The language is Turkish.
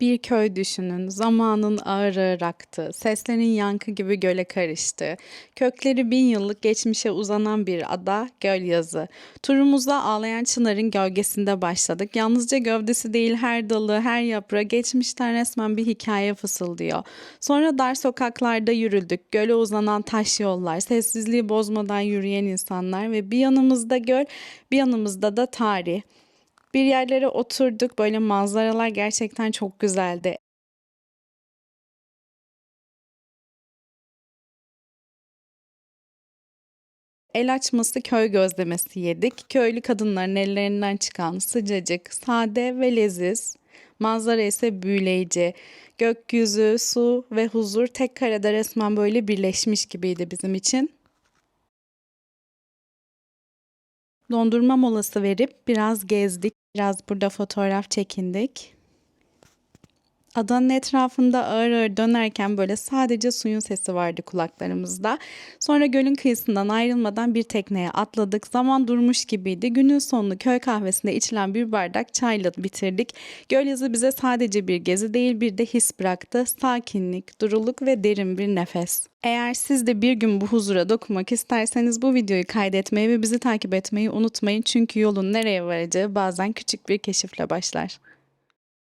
Bir köy düşünün. Zamanın ağır ağır aktı. Seslerin yankı gibi göle karıştı. Kökleri bin yıllık geçmişe uzanan bir ada, göl yazı. Turumuzda ağlayan çınarın gölgesinde başladık. Yalnızca gövdesi değil her dalı, her yaprağı geçmişten resmen bir hikaye fısıldıyor. Sonra dar sokaklarda yürüdük. Göle uzanan taş yollar, sessizliği bozmadan yürüyen insanlar ve bir yanımızda göl, bir yanımızda da tarih. Bir yerlere oturduk. Böyle manzaralar gerçekten çok güzeldi. El açması köy gözlemesi yedik. Köylü kadınların ellerinden çıkan sıcacık, sade ve leziz. Manzara ise büyüleyici. Gökyüzü, su ve huzur tek karede resmen böyle birleşmiş gibiydi bizim için. Dondurma molası verip biraz gezdik. Biraz burada fotoğraf çekindik. Adanın etrafında ağır ağır dönerken böyle sadece suyun sesi vardı kulaklarımızda. Sonra gölün kıyısından ayrılmadan bir tekneye atladık. Zaman durmuş gibiydi. Günün sonunu köy kahvesinde içilen bir bardak çayla bitirdik. Göl yazı bize sadece bir gezi değil bir de his bıraktı. Sakinlik, duruluk ve derin bir nefes. Eğer siz de bir gün bu huzura dokunmak isterseniz bu videoyu kaydetmeyi ve bizi takip etmeyi unutmayın. Çünkü yolun nereye varacağı bazen küçük bir keşifle başlar.